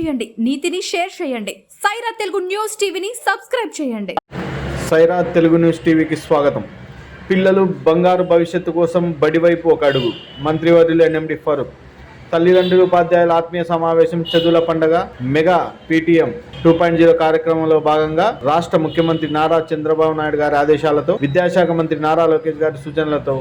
చేయండి నీతిని షేర్ చేయండి. సైరా తెలుగు న్యూస్ టీవీని సబ్స్క్రైబ్ చేయండి. సైరా తెలుగు న్యూస్ టీవీకి స్వాగతం. పిల్లలు బంగారు భవిష్యత్తు కోసం బడివైపు ఒక అడుగు. మంత్రివర్యులు ఎన్ఎండి ఫరూక్. తల్లిదండ్రులు ఉపాధ్యాయుల ఆత్మీయ సమావేశం చదువుల పండగ mega PTM two point zero కార్యక్రమంలో భాగంగా రాష్ట్ర ముఖ్యమంత్రి నారా చంద్రబాబు నాయుడు గారి ఆదేశాలతో విద్యాశాఖ మంత్రి నారా లోకేష్ గారి సూచనలతో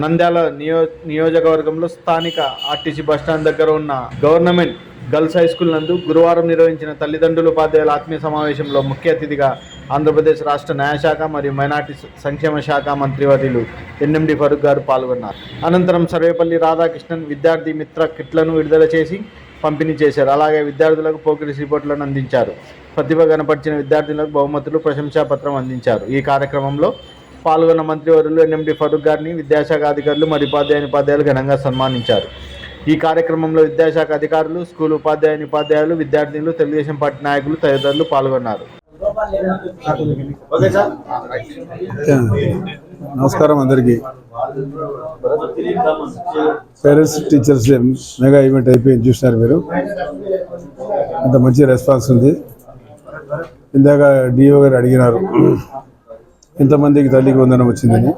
నంద్యాల నియో నియోజకవర్గంలో స్థానిక ఆర్టీసీ బస్టాండ్ దగ్గర ఉన్న గవర్నమెంట్ గర్ల్స్ హై స్కూల్ నందు గురువారం నిర్వహించిన తల్లిదండ్రుల ఉపాధ్యాయుల ఆత్మీయ సమావేశంలో ముఖ్య అతిథిగా ఆంధ్రప్రదేశ్ రాష్ట్ర న్యాయశాఖ మరియు మైనార్టీ సంక్షేమ శాఖ మంత్రివర్యులు ఎన్ఎండి ఫరూక్ గారు పాల్గొన్నారు. అనంతరం సర్వేపల్లి రాధాకృష్ణన్ విద్యార్థి మిత్ర కిట్లను విడుదల చేసి పంపిణీ చేశారు. అలాగే విద్యార్థులకు పోకిరి రిపోర్టులను అందించారు. ప్రతిభ కనపరిచిన విద్యార్థులకు బహుమతులు ప్రశంసా పత్రం అందించారు. ఈ కార్యక్రమంలో పాల్గొన్న మంత్రివర్యులు ఎన్ఎండి ఫరూక్ గారిని విద్యాశాఖ అధికారులు మరియు ఉపాధ్యాయుని ఉపాధ్యాయులు ఘనంగా సన్మానించారు. ఈ కార్యక్రమంలో విద్యాశాఖ అధికారులు స్కూల్ ఉపాధ్యాయుని ఉపాధ్యాయులు విద్యార్థినులు తెలుగుదేశం పార్టీ నాయకులు తదితరులు పాల్గొన్నారు. నమస్కారం అందరికీ. Parents teachers day mega event అయిపోయింది చూసినారు మీరు. అంత మంచి రెస్పాన్స్ ఉంది. ఇందాక డిఓ గారు అడిగినారు ఎంతమందికి తల్లికి వందనం వచ్చిందని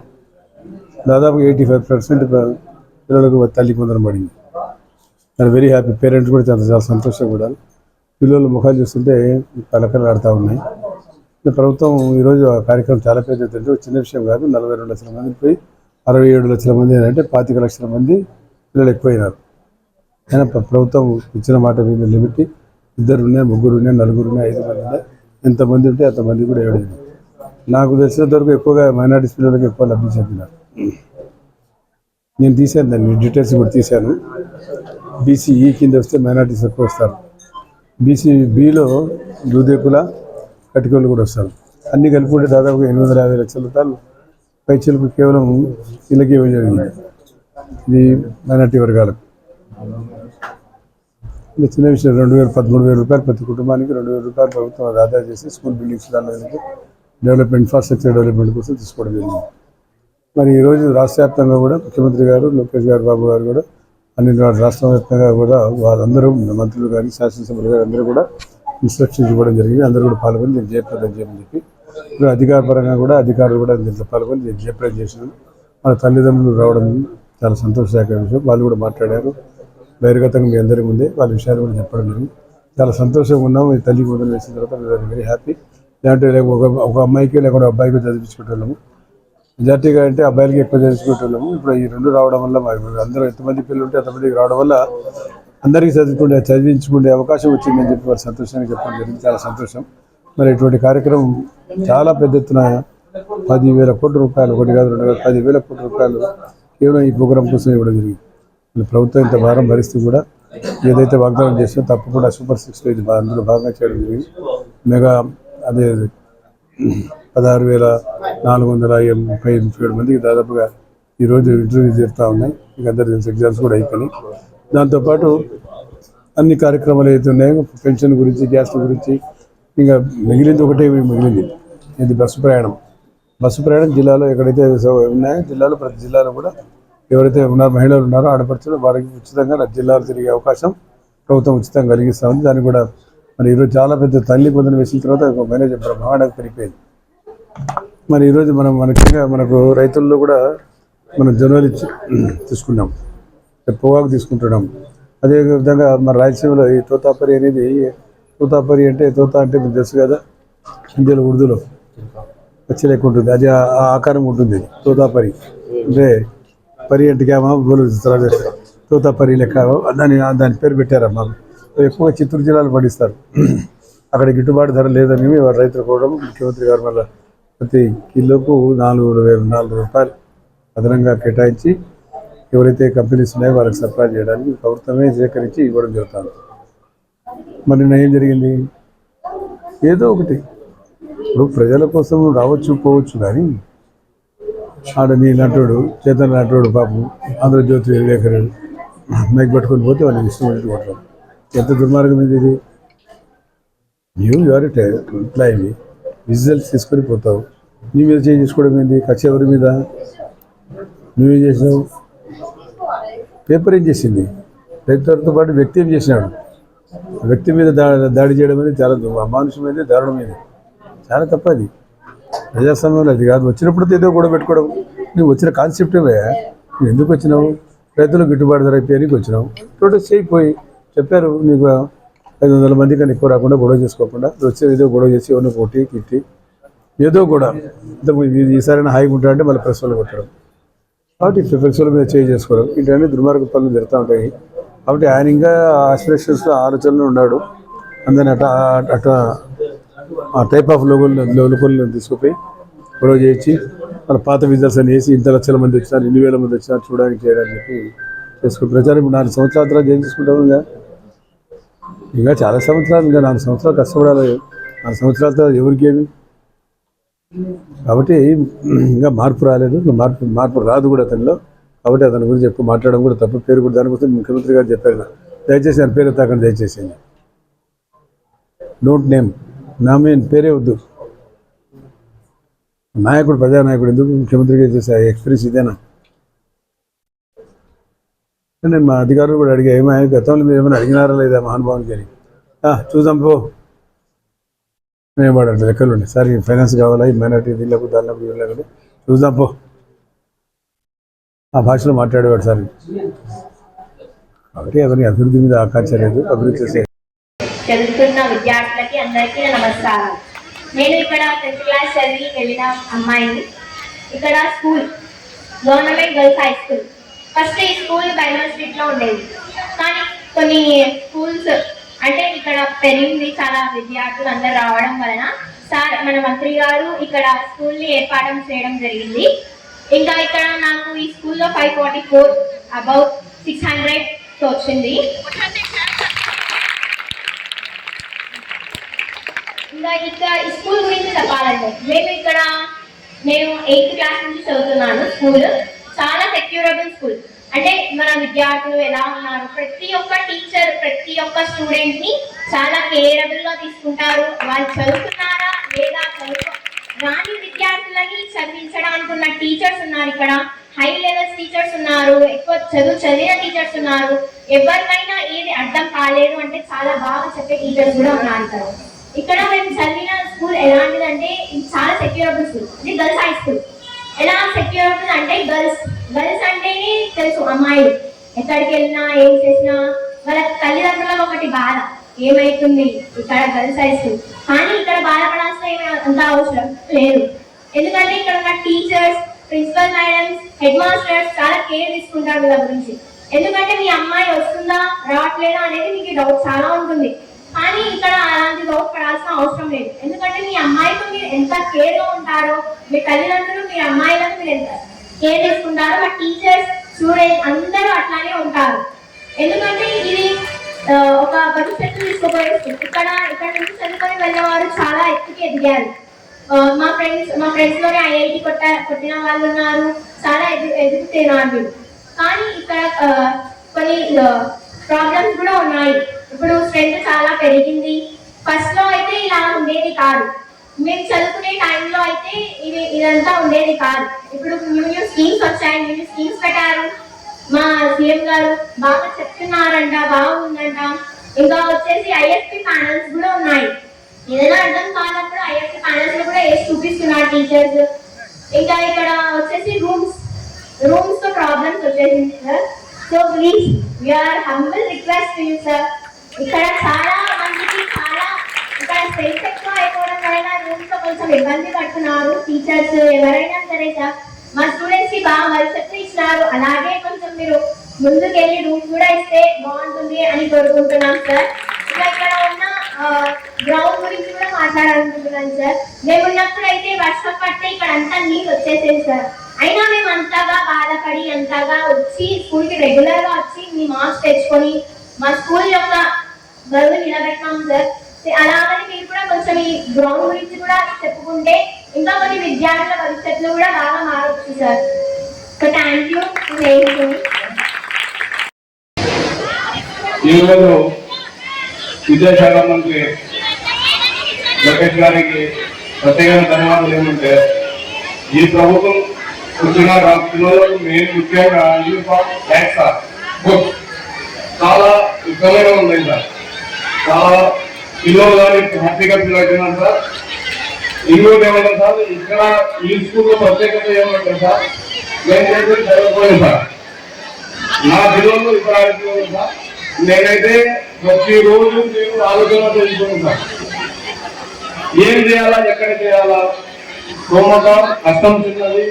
దాదాపు ఎయిటీ ఫైవ్ పర్సెంట్ పిల్లలకు తల్లికి వందనం పడింది. నేను వెరీ హ్యాపీ పేరెంట్స్ కూడా చాలా చాలా సంతోషం కూడా పిల్లల ముఖాలు చూస్తుంటే కలకలు ఆడుతూ ఉన్నాయి. ఈ ప్రభుత్వం ఈరోజు ఆ కార్యక్రమం చాలా పెద్ద ఎత్తున చిన్న విషయం కాదు నలభై రెండు లక్షల మంది పోయి అరవై ఏడు లక్షల మంది అంటే పాతిక లక్షల మంది పిల్లలు ఎక్కువైనారు. అయినా ప్రభుత్వం ఇచ్చిన మాట మీద లిమిట్ ఇద్దరు ఉన్నాయి ముగ్గురు ఉన్నాయి నలుగురు ఉన్నాయి ఐదు మంది ఉన్నాయి. ఎంతమంది ఉంటే అంతమంది కూడా ఏడు నాకు తెలిసినంత వరకు ఎక్కువగా మైనార్టీస్ పిల్లలకి ఎక్కువ లబ్ధి చెందినారు నేను తీశాను దాన్ని డీటెయిల్స్ కూడా తీశాను. బీసీఈ కింద వస్తే మైనార్టీస్ ఎక్కువ వస్తారు. బీసీ బిలో దూదేకుల కటికోళ్ళు కూడా వస్తారు. అన్ని కలుపుకుంటే దాదాపుగా ఎనిమిది వందల యాభై లక్షల రూపాయలు పైచలకు కేవలం వీళ్ళకి ఇవ్వడం జరిగింది. ఇది మైనార్టీ వర్గాలకు. ఇంకా చిన్న విషయం రెండు వేల పదమూడు వేల రూపాయలు ప్రతి కుటుంబానికి రెండు వేల రూపాయలు ప్రభుత్వం ఆదా చేసి స్కూల్ బిల్డింగ్స్ దానికి డెవలప్మెంట్ ఇన్ఫ్రాస్ట్రక్చర్ డెవలప్మెంట్ కోసం తీసుకోవడం జరిగింది. మరి ఈరోజు రాష్ట్ర వ్యాప్తంగా కూడా ముఖ్యమంత్రి గారు లోకేష్ గారు బాబు గారు కూడా అన్ని రాష్ట్ర వ్యాప్తంగా కూడా వారందరూ మంత్రులు కానీ శాసనసభ్యులు గారు అందరూ కూడా ఇన్స్ట్రక్షన్స్ ఇవ్వడం జరిగింది. అందరూ కూడా పాల్గొని నేను జయప్రదం చేయమని చెప్పి. ఇప్పుడు అధికారపరంగా కూడా అధికారులు కూడా దీంట్లో పాల్గొని నేను జయప్రదం చేసినాను మన తల్లిదండ్రులు రావడం చాలా సంతోషదాయక విషయం. వాళ్ళు కూడా మాట్లాడారు. బహిర్గతంగా మీ అందరి ముందే వాళ్ళ విషయాలు కూడా చెప్పడం జరిగింది. చాలా సంతోషంగా ఉన్నాం ఈ తల్లికి వదిలేసిన తర్వాత వెరీ హ్యాపీ లేదంటే ఒక ఒక అమ్మాయికి లేకుండా అబ్బాయికి చదివించుకుంటున్నాము మెజార్టీగా అంటే అబ్బాయిలకి ఎక్కువ చదివించుకుంటున్నాము ఇప్పుడు ఈ రెండు రావడం వల్ల అందరూ ఎంతమంది పిల్లలు ఉంటే అంతమందికి రావడం వల్ల అందరికీ చదువుకుంటే చదివించుకునే అవకాశం వచ్చిందని చెప్పి వారు సంతోషాన్ని చెప్పడం జరిగింది. చాలా సంతోషం. మరి ఇటువంటి కార్యక్రమం చాలా పెద్ద ఎత్తున పదివేల కోట్ల రూపాయలు ఒకటి కాదు రెండు కాదు పదివేల కోట్ల రూపాయలు కేవలం ఈ ప్రోగ్రాం కోసం ఇవ్వడం జరిగింది. ప్రభుత్వం ఇంత భారం భరిస్తూ కూడా ఏదైతే వాగ్దానం చేస్తుందో తప్పకుండా సూపర్ సిక్స్లో ఇది అందులో భాగంగా చేయడం జరిగింది. మెగా అదే పదహారు వేల నాలుగు వందల ముప్పై ముప్పై ఏడు మందికి దాదాపుగా ఈరోజు ఇంటర్వ్యూ జరుగుతూ ఉన్నాయి. మీకు అందరు తెలుసు ఎగ్జామ్స్ కూడా అయిపోయినాయి. దాంతోపాటు అన్ని కార్యక్రమాలు అయితే ఉన్నాయో పెన్షన్ గురించి గ్యాస్ గురించి ఇంకా మిగిలింది ఒకటే మిగిలింది. ఇది బస్సు ప్రయాణం. బస్సు ప్రయాణం జిల్లాలో ఎక్కడైతే సౌ- ఉన్నాయో జిల్లాలో ప్రతి జిల్లాలో కూడా ఎవరైతే ఉన్నారో మహిళలు ఉన్నారో ఆడపడుచులు వారికి ఉచితంగా జిల్లాలో తిరిగే అవకాశం ప్రభుత్వం ఉచితంగా కలిగిస్తూ ఉంది. దాన్ని కూడా మరి ఈరోజు చాలా పెద్ద తల్లి పొందిన వేసిన తర్వాత మేనేజర్ బ్రహ్మాండంగా పెరిగిపోయింది. మరి ఈరోజు మనం మనకి మనకు రైతుల్లో కూడా మనం జనవరి తీసుకున్నాం. పొగాకు తీసుకుంటున్నాం. అదేవిధంగా మన రాయలసీమలో ఈ తోతాపరి అనేది తోతాపరి అంటే తోత అంటే మీకు తెలుసు కదా హిందీలో ఉర్దూలో వచ్చి లెక్క ఉంటుంది. అది ఆ ఆకారం ఉంటుంది. తోతాపరి అంటే పరి అంటే క్యామా బోలు తోతాపరి లెక్క దాని దాని పేరు పెట్టారమ్మా. ఎక్కువ చిత్తూరు జిల్లాలో పండిస్తారు. అక్కడ గిట్టుబాటు ధర లేదని రైతులు కూడా ముఖ్యమంత్రి గారు మళ్ళీ ప్రతి కిలోకు నాలుగు వేల నాలుగు రూపాయలు అదనంగా కేటాయించి ఎవరైతే కంపెనీస్ ఉన్నాయో వాళ్ళకి సప్లై చేయడానికి ప్రభుత్వమే సేకరించి ఇవ్వడం జరుగుతుంది. మరి నేను ఏం జరిగింది? ఏదో ఒకటి. ఇప్పుడు ప్రజల కోసం రావచ్చు పోవచ్చు కానీ ఆడ నీ నటుడు చేతన నటుడు పాపం ఆంధ్రజ్యోతి వివేకరుడు మైక్ పట్టుకొని పోతే వాళ్ళకి ఇష్టం వచ్చినట్టు ఎంత దుర్మార్గం ఇది? ఇది? నీవు యువర్ ఎంప్లాయీ విజువల్స్ తీసుకొని పోతావు. నీ మీద చేంజ్ చేసుకోవడం ఏంటి ఖర్చు ఎవరి మీద? నువ్వేం చేసినావు? పేపర్ ఏం చేసింది? రైతులతో పాటు వ్యక్తి ఏం చేసినాడు? వ్యక్తి మీద దా- దాడి చేయడం అనేది చాలా అమానుషం మీద దారుణం మీద చాలా తప్పది ప్రజాస్వామ్యంలో అది కాదు. వచ్చినప్పుడు ఏదో కూడా పెట్టుకోవడం. నువ్వు వచ్చిన కాన్సెప్ట్ నువ్వు ఎందుకు వచ్చినావు? రైతులకు గిట్టుబాటు ధర అయిపోయానికి వచ్చినావు. ప్రొటెస్ట్ చేయిపోయి చెప్పారు నీకు ఐదు వందల మంది కన్నా ఎక్కువ రాకుండా గొడవ చేసుకోకుండా వచ్చే ఏదో గొడవ చేసి ఎవరిని కొట్టి తిట్టి ఏదో కూడా. ఇంతకు ఈ- హాయిగా ఉంటారంటే మళ్ళీ ప్రెస్ వాళ్ళు కొట్టడం. కాబట్టి ప్రెస్ వాళ్ళ మీద చేంజ్ చేసుకోవడం. ఇటువంటి దుర్మార్గ పనులు జరుగుతూ ఉంటాయి. కాబట్టి ఆయన ఇంకా ఆస్పిరేషన్స్లో ఆలోచనలు ఉన్నాడు. అందరిని అట్లా అట్లా ఆ టైప్ ఆఫ్ లోగోలు లోకల్ని తీసుకుపోయి గొడవ చేయించి మన పాత విజల్స్ అని వేసి ఇంత లక్షల మంది వచ్చినారు ఇన్ని వేల మంది వచ్చినారు చూడడానికి చేయడానికి చెప్పి చేసుకుని ప్రచారం ఇప్పుడు నాలుగు సంవత్సరాల తర్వాత ఏం చేసుకుంటాము ఇంకా చాలా సంవత్సరాలు ఇంకా నాలుగు సంవత్సరాలు కష్టపడాలి. నాలుగు సంవత్సరాలతో ఎవరికేమి ఎవరికి కాబట్టి ఇంకా మార్పు రాలేదు. మార్పు మార్పు రాదు కూడా అతనిలో. కాబట్టి అతని గురించి ఎక్కువ మాట్లాడడం కూడా తప్పు. పేరు కూడా దానికోసం ముఖ్యమంత్రి గారు చెప్పారు దయచేసి ఆయన పేరు ఎత్తాకండి దయచేసి డోంట్ నేమ్ నా మీ పేరే వద్దు. నాయకుడు ప్రజానాయకుడు ఎందుకు ముఖ్యమంత్రిగా చేసే ఎక్స్పీరియన్స్ ఇదేనా? నేను మా అధికారులు కూడా అడిగా ఏమైనా గతంలో మీరు ఏమైనా అడిగినారా లేదా మహానుభావునికి అని? చూద్దాం పో. నేను వాడు లెక్కలు ఉండే? సార్ ఫైనాన్స్ కావాలా? ఈ మైనార్టీ దీనిలకు దానిలకు వీళ్ళకు చూద్దాం పో. ఆ భాషలో మాట్లాడేవాడు సార్. కాబట్టి అతనికి అభివృద్ధి మీద ఆకాంక్ష లేదు అభివృద్ధి చేసే చదువుతున్న విద్యార్థులకి అందరికీ నమస్కారం. నేను ఇక్కడ టెన్త్ క్లాస్ చదివి వెళ్ళిన అమ్మాయిని. ఇక్కడ school government girls high school. First ఈ స్కూల్ బైబల్ స్ట్రీట్లో ఉండేది. కానీ కొన్ని స్కూల్స్ అంటే ఇక్కడ పెరిగింది చాలా విద్యార్థులు అందరు రావడం వలన సార్ మన మంత్రి గారు ఇక్కడ స్కూల్ని ఏర్పాటు చేయడం జరిగింది. ఇంకా ఇక్కడ నాకు ఈ స్కూల్లో five forty four about six hundred వచ్చింది ఇంకా ఇక్కడ ఈ స్కూల్ గురించి చెప్పాలంటే మేము ఇక్కడ నేను ఎయిత్ క్లాస్ నుంచి చదువుతున్నాను స్కూల్. చాలా సెక్యూరబుల్ స్కూల్ అంటే మన విద్యార్థులు ఎలా ఉన్నారు? ప్రతి ఒక్క టీచర్ ప్రతి ఒక్క స్టూడెంట్ని చాలా కేరబుల్గా తీసుకుంటారు. వాళ్ళు చదువుతున్నారా లేదా చదువు రాని విద్యార్థులని చదివించడానికి ఉన్న టీచర్స్ ఉన్నారు ఇక్కడ. హై లెవెల్స్ టీచర్స్ ఉన్నారు ఎక్కువ చదువు చదివిన టీచర్స్ ఉన్నారు. ఎవరికైనా ఏది అర్థం కాలేదు అంటే చాలా బాగా చెప్పే టీచర్స్ కూడా ఉన్నారు ఇక్కడ. ఇక్కడ మేము చదివిన స్కూల్ ఎలాంటిదంటే చాలా సెక్యూరబుల్ స్కూల్ ఇది గర్ల్స్ హై స్కూల్ ఎలా సెక్యూర్ అవుతుంది అంటే గర్ల్స్ గర్ల్స్ అంటేనే తెలుసు అమ్మాయిలు ఎక్కడికి వెళ్ళినా ఏం చేసినా వాళ్ళ తల్లిదండ్రుల ఒకటి బాధ ఏమైతుంది? ఇక్కడ గర్ల్స్ హై స్కూల్ కానీ ఇక్కడ బాధపడాల్సిన ఏమీ అంత అవసరం లేదు. ఎందుకంటే ఇక్కడ ఉన్న teachers principal madams head masters చాలా కేర్ తీసుకుంటారు వీళ్ళ గురించి. ఎందుకంటే మీ అమ్మాయి వస్తుందా రావట్లేదా అనేది మీకు డౌట్ చాలా ఉంటుంది. కానీ ఇక్కడ అలాంటి లోపు పడాల్సిన అవసరం లేదు. ఎందుకంటే మీ అమ్మాయితో మీరు ఎంత కేర్గా ఉంటారో మీ తల్లిదండ్రులు మీ అమ్మాయిలకు మీరు ఎంత కేర్ తీసుకుంటారో మా టీచర్స్ స్టూడెంట్స్ అందరూ అట్లానే ఉంటారు. ఎందుకంటే ఇది ఒక భవిష్యత్తు తీసుకోబోయే ఇక్కడ ఇక్కడ నుంచి చదువుకొని వెళ్ళేవారు చాలా ఎత్తుకి ఎదిగారు. మా ఫ్రెండ్స్ మా ఫ్రెండ్స్లోనే ఐఐటి కొట్ట కొట్టిన వాళ్ళు ఉన్నారు. చాలా ఎదు ఎదుగుతున్నారు. కానీ ఇక్కడ కొన్ని ప్రాబ్లమ్స్ కూడా ఉన్నాయి. ఇప్పుడు స్ట్రెంత్ చాలా పెరిగింది. ఫస్ట్లో అయితే ఇలా ఉండేది కాదు. మేము చదువుకునే టైంలో అయితే ఇది ఇదంతా ఉండేది కాదు. ఇప్పుడు న్యూ న్యూ స్కీమ్స్ వచ్చాయి. న్యూ న్యూ స్కీమ్స్ పెట్టారు. మా సీఎం గారు బాగా చెప్తున్నారంట బాగుందంట. ఇంకా వచ్చేసి ఐఎస్పి ప్యానల్స్ కూడా ఉన్నాయి. ఏదైనా అర్థం కాదప్పుడు ఐఎస్పి ప్యానల్స్లో కూడా వేసి చూపిస్తున్నారు టీచర్స్ ఇంకా ఇక్కడ వచ్చేసి రూమ్స్ రూమ్స్తో ప్రాబ్లమ్స్ వచ్చేసింది sir so please your humble request you sir ఇక్కడ చాలా మందికి చాలా ఇక్కడ స్పేస్ ఎక్కువ అయిపోవడం వలన రూమ్స్లో కొంచెం ఇబ్బంది పడుతున్నారు. టీచర్స్ ఎవరైనా సరే సార్ మా స్టూడెంట్స్కి బాగా భవిష్యత్తు ఇచ్చినారు. అలాగే కొంచెం మీరు ముందుకెళ్ళి రూమ్స్ కూడా ఇస్తే బాగుంటుంది అని కోరుకుంటున్నాం సార్ ఇంకా ఇక్కడ ఉన్న గ్రౌండ్ గురించి కూడా మాట్లాడాలనుకుంటున్నాను సార్ మేము ఉన్నప్పుడు అయితే వర్షం పడితే ఇక్కడ అంతా నీళ్ళు వచ్చేసేది సార్ అయినా మేము అంతగా బాధపడి అంతగా వచ్చి స్కూల్కి రెగ్యులర్గా వచ్చి మీ మార్క్స్ తెచ్చుకొని మా స్కూల్ యొక్క బరువు నిలబెట్టాం సార్. అలాగని మీరు కూడా కొంచెం ఈ గ్రౌండ్ గురించి కూడా చెప్పుకుంటే ఇంకా కొన్ని విద్యార్థుల భవిష్యత్తులో కూడా బాగా మారొచ్చు sir. Thank you thank you ఈరోజు విద్యాశాఖ మంత్రి లోకేష్ గారికి ప్రత్యేకమైన ధన్యవాదాలు ఏమంటే ఈ ప్రభుత్వం వచ్చిన పిల్లలకు మేము ముఖ్యంగా యూనిఫామ్ బ్యాగ్స్ బుక్ చాలా ఇబ్బందిగా ఉన్నాయి సార్. చాలా పిల్లలు కానీ హ్యాపీగా ఫీల్ అవుతున్నాను సార్. ఇంకోటి ఏమంటారు సార్ ఇక్కడ ఈ స్కూల్లో ప్రత్యేకత ఏమంటారు సార్? నేనైతే చదువుకోలేదు సార్. నా పిల్లలు ఇక్కడ ఆడుతున్నారు సార్. నేనైతే ప్రతిరోజు నేను ఆలోచన చేసుకున్నాను సార్. ఏం చేయాలా ఎక్కడ చేయాలా? స్తోమత కష్టం చిన్నది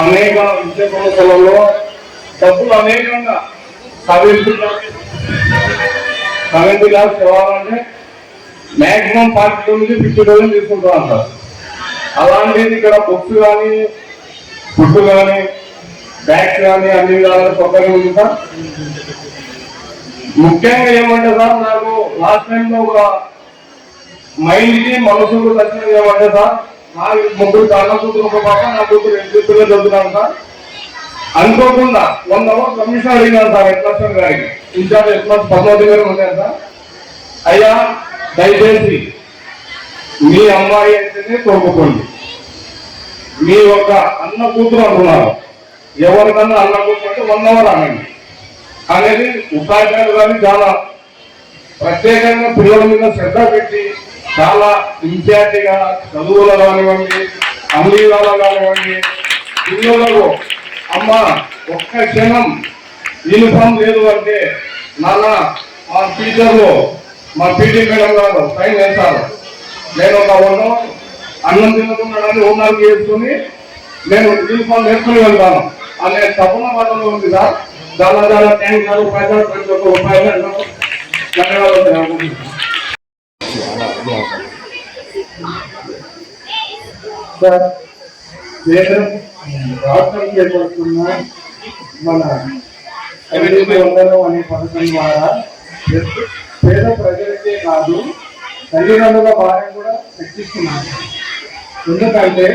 అనేక విద్య సంస్థలలో డబ్బులు అనేకంగా సెవెంత్ సెవెంటీ క్లాస్ చదవాలంటే మాక్సిమం ఫార్టీ నుంచి ఫిఫ్టీ థౌసండ్ తీసుకుంటాం సార్ అలాంటిది ఇక్కడ బుక్స్ కానీ ఫుడ్ కానీ బ్యాగ్స్ కానీ అన్ని విధాలుగా సౌకర్యం ఉంది సార్. ముఖ్యంగా ఏమంటే సార్ నాకు లాస్ట్ టైంలో ఒక మైండ్కి మనసుకు దర్శనం ఏమంటే సార్ నా ముగ్గురు కళ్ళ కూతురు ఒక పాప నా కూతురు రెండు చదువుతున్నాను సార్. అనుకోకుండా వన్ అవర్ కమిషన్ అడిగినాను సార్ ఎట్లక్షన్ గారికి. ఇన్ఛార్జ్ ఎట్లా పద్మావతి గారు ఉన్నారు సార్ అయ్యా దయచేసి మీ అమ్మాయి అయితేనే తోపుకోండి మీ యొక్క అన్న కూతురు అంటున్నారు ఎవరికన్నా అన్న కూతురు అంటే వన్ అవర్ అనండి అనేది ఉపాధ్యాయులు కానీ చాలా ప్రత్యేకంగా పిల్లల మీద శ్రద్ధ పెట్టి చాలా ఇంపాక్ట్గా చదువులు కానివ్వండి అమలీలలో కానివ్వండి పిల్లలకు అమ్మ ఒక్క క్షణం యూనిఫామ్ లేదు అంటే నాన్న మా టీచర్లు మా పీటీ మేడం గారు సైన్ వేస్తారు నేను ఒక వన్ అన్నం తినకుండానే హోంవర్క్ చేసుకుని నేను యూనిఫామ్ వేసుకుని వెళ్తాను. అనే తపన వాళ్ళలో ఉంది సార్. చాలా చాలా థ్యాంక్ గారు పైసలు ప్రతి ఒక్క రూపాయలు ధన్యవాదాలు సార్ నేను రాష్ట్రం చేపడుతున్న మన అనే పథకం ద్వారా పేద ప్రజలకే కాదు తల్లిదండ్రుల భారం కూడా తగ్గిస్తున్నాను ఎందుకంటే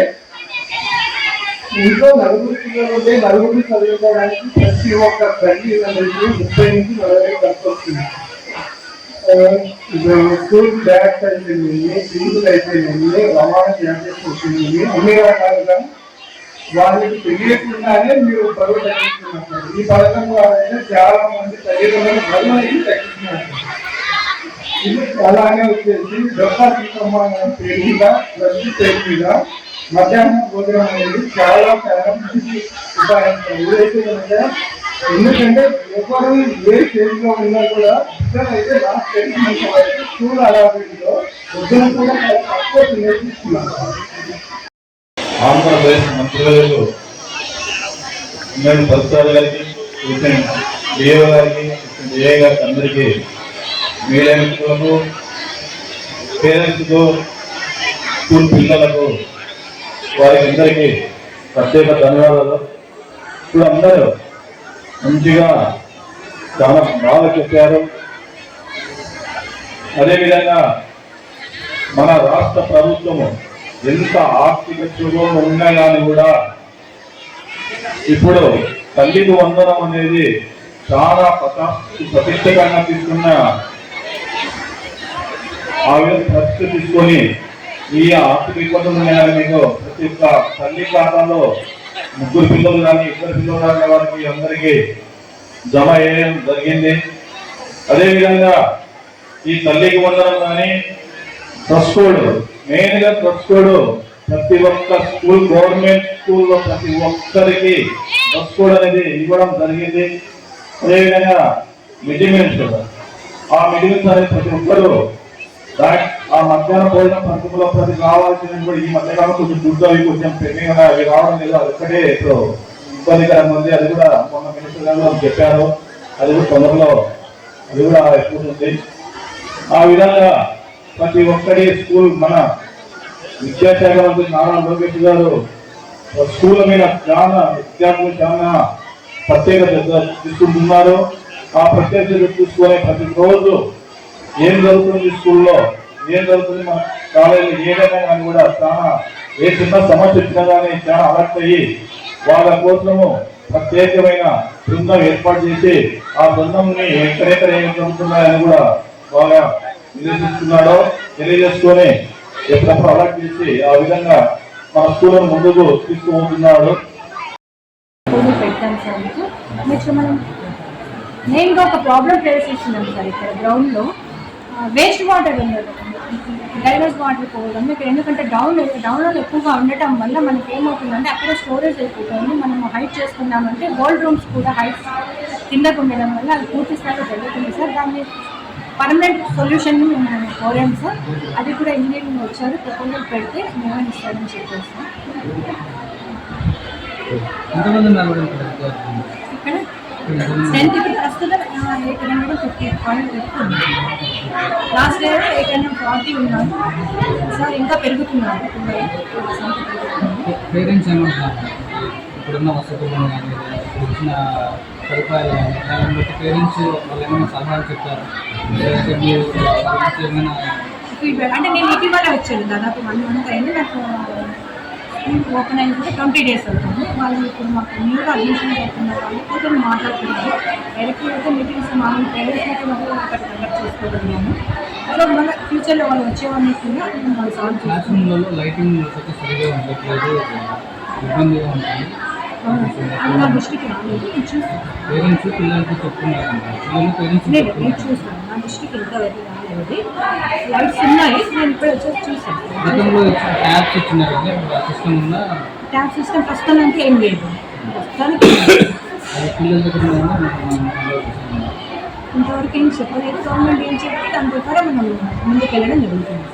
ఇంట్లో నలుగురు పిల్లలు ఉంటే నలుగురు చదువుకోవడానికి ప్రతి ఒక్క తల్లిదండ్రులకి ముప్పై నుంచి నలభై ఖర్చు వస్తుంది. స్కూల్ బ్యాగ్స్ అయిపోయింది ఫీజులు అయిపోయింది రవాణా ఛార్జెస్ వచ్చింది అన్ని రకాలుగా వాళ్ళకి తెలియకుండానే మీరు బరువు తగ్గిస్తున్నారు. ఈ పథకం ద్వారా చాలా మంది తల్లిదండ్రులు బరువు అనేది తగ్గిస్తున్నారు. ఇది అలానే వచ్చేసి డబ్బా ప్రమాణం పేరుగా ప్రతి పేరుగా మధ్యాహ్నం భోజనం అనేది చాలా చాలా మంచి ఉపాయం ఏదైతే కనుక ఎందుకంటే ఎవరు ఏ స్టేజ్లో ఉన్నా కూడా ఇద్దరు అయితే లాస్ట్ స్టేజ్ స్కూల్ అలవాటులో ఉద్యోగం కూడా తక్కువ నేర్పిస్తున్నారు. ఆంధ్రప్రదేశ్ మంత్రివర్యులు నేను ప్రసాద్ గారికి డిఓ గారికి డిఏ గారికి అందరికీ మీడియా మిత్రులకు పేరెంట్స్కు స్కూల్ పిల్లలకు వారికి అందరికీ ప్రత్యేక ధన్యవాదాలు. ఇప్పుడు అందరూ మంచిగా చాలా బాగా చెప్పారు. అదేవిధంగా మన రాష్ట్ర ప్రభుత్వము ఎంత ఆర్థిక చురువు ఉన్నా కానీ కూడా ఇప్పుడు తల్లికి వందనం అనేది చాలా ప్రతిష్టకంగా తీసుకున్న ఆ ఖర్చు తీసుకొని ఈ ఆర్థిక ఇబ్బందులు ఉన్నాయని మీకు ప్రతి ఒక్క తల్లి ఖాతాలో ముగ్గురు పిల్లలు కానీ ఇద్దరు పిల్లలు కానీ వారికి అందరికీ జమ చేయడం జరిగింది. అదేవిధంగా ఈ తల్లికి వందనం కానీ డ్రెస్ కోడ్ మెయిన్గా డ్రెస్ ప్రతి ఒక్క స్కూల్ గవర్నమెంట్ స్కూల్లో ప్రతి ఒక్కరికి డ్రెస్ అనేది ఇవ్వడం జరిగింది. అదేవిధంగా మిడ్ మీల్స్ ఆ మిడ్ అనేది ప్రతి ఒక్కరు ఆ మధ్యాహ్న భోజనం పథకంలో ప్రతి కావాల్సినవి కూడా ఈ మధ్యకాలం కొంచెం దుడ్డు అవి కొంచెం పెండింగ్ అవి రావడం లేదు. అది ఒక్కటే ఇప్పుడు ఇబ్బందికరంగా ఉంది. అది కూడా మొన్న మినిస్టర్ గారు చెప్పారు. అది కూడా తొందరలో అది కూడా అయిపోతుంది ఆ విధంగా ప్రతి ఒక్కరి స్కూల్ మన విద్యాశాఖ మంత్రి నారా లోకేష్ గారు స్కూల్ మీద చాలా విద్యార్థులు చాలా ప్రత్యేక శ్రద్ధ తీసుకుంటున్నారు. ఆ ప్రత్యేక చూసుకునే ప్రతి రోజు ఏం జరుగుతుంది స్కూల్లో? ఏం జరుగుతుంది మన కాలేజీ ఏదైనా కానీ కూడా చాలా ఏ చిన్న సమస్య వచ్చినా కానీ చాలా అలర్ట్ అయ్యి వాళ్ళ కోసము ప్రత్యేకమైన బృందం ఏర్పాటు చేసి ఆ బృందంని ఎక్కడెక్కడ ఏం జరుగుతున్నాయని కూడా బాగా నిరీక్షిస్తున్నాడో తెలియజేసుకొని ఎప్పుడప్పుడు అలర్ట్ చేసి ఆ విధంగా మన స్కూళ్ళను ముందుకు తీసుకుపోతున్నాడు. స్కూల్ సార్ మీకు. నెక్స్ట్ మనం మెయిన్గా ఒక ప్రాబ్లం ఫేస్ చేస్తున్నాం సార్ ఇక్కడ గ్రౌండ్లో వేస్ట్ వాటర్ ఉండదు డైవర్స్ వాటర్ పోవడం. ఇక్కడ ఎందుకంటే డౌన్ డౌన్లో ఎక్కువగా ఉండటం వల్ల మనకి ఏమవుతుందంటే అక్కడ స్టోరేజ్ అయిపోతుంది. మనం హైట్ చేసుకున్నామంటే గోల్డ్ రూమ్స్ కూడా హైట్ కిందకు ఉండడం వల్ల అది పూర్తి స్థాయిలో జరుగుతుంది సార్. దాన్ని పర్మనెంట్ సొల్యూషన్ మేము కోరాము సార్. అది కూడా ఇంజనీరింగ్ వచ్చారు. ప్రపోజల్ పెడితే మేమే ఇస్తారని చెప్పేసి సార్. ఇక్కడ స్ట్రెంత్ ఇప్పుడు ప్రస్తుతం eight hundred fifty point last year eight hundred forty ఉన్నారు సార్ ఇంకా పెరుగుతున్నారు. పేరెంట్స్ ఇప్పుడున్న వసతులు కానీ ఇప్పుడు ఇచ్చిన సదుపాయాలు కానీ దాన్ని బట్టి పేరెంట్స్ వాళ్ళు ఏమైనా సలహాలు చెప్తారు లేదంటే మీరు ఏమైనా ఫీడ్బ్యాక్ అంటే నేను ఇటీవల వచ్చాను. దాదాపు వన్ మంత్ అయింది. నాకు ఓపెన్ అయింది కూడా ట్వంటీ డేస్ అవుతుంది. వాళ్ళు ఇప్పుడు మాకు న్యూగా అడ్మిషన్ అవుతున్న వాళ్ళతో నేను మాట్లాడుతున్నాను డైరెక్ట్గా అయితే మీటింగ్స్ మామూలు పేరెంట్స్ అయితే మాకు ఒకటి కండక్ట్ చేసుకోగలిగాను సో మన ఫ్యూచర్లో వాళ్ళు వచ్చేవాళ్ళని కూడా వాళ్ళు సాల్వ్ రూమ్లలో లైటింగ్ అయితే సరిగా ఉండట్లేదు. ఇబ్బందిగా ఉంటుంది. నా దృష్టికి రాలేదు. పేరెంట్స్ పిల్లలకి చెప్తున్నారు పిల్లలు పేరెంట్స్ లేదు నేను చెప్తున్నారు. చూస్తాను నా దృష్టికి ఇంతవరకు రాలేదు. లైట్స్ ఉన్నాయి. నేను ఇప్పుడు వచ్చేసి చూస్తాను. గతంలో ట్యాబ్స్ ఇచ్చినారు సిస్టమ్ ఉందా? ట్యాబ్ సిస్టమ్ ప్రస్తుతానికి ఏం లేదు. ప్రస్తుతానికి ఇంతవరకు ఏం చెప్పలేదు. గవర్నమెంట్ ఏం చెప్తే దాని ప్రకారం మనం ముందుకు వెళ్ళడం జరుగుతుంది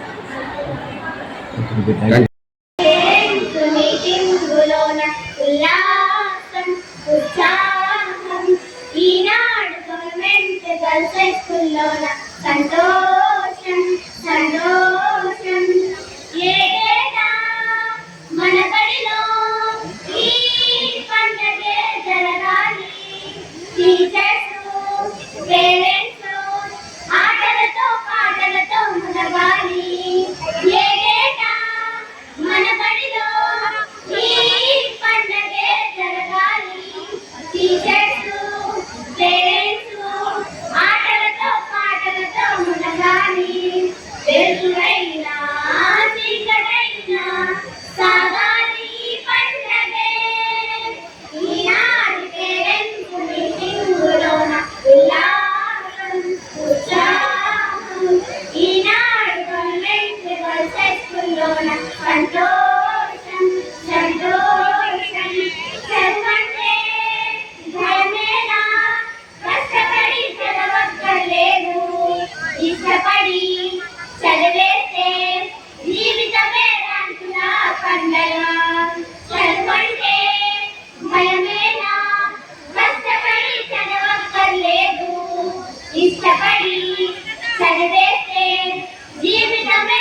చదివేస్తే జీవితమే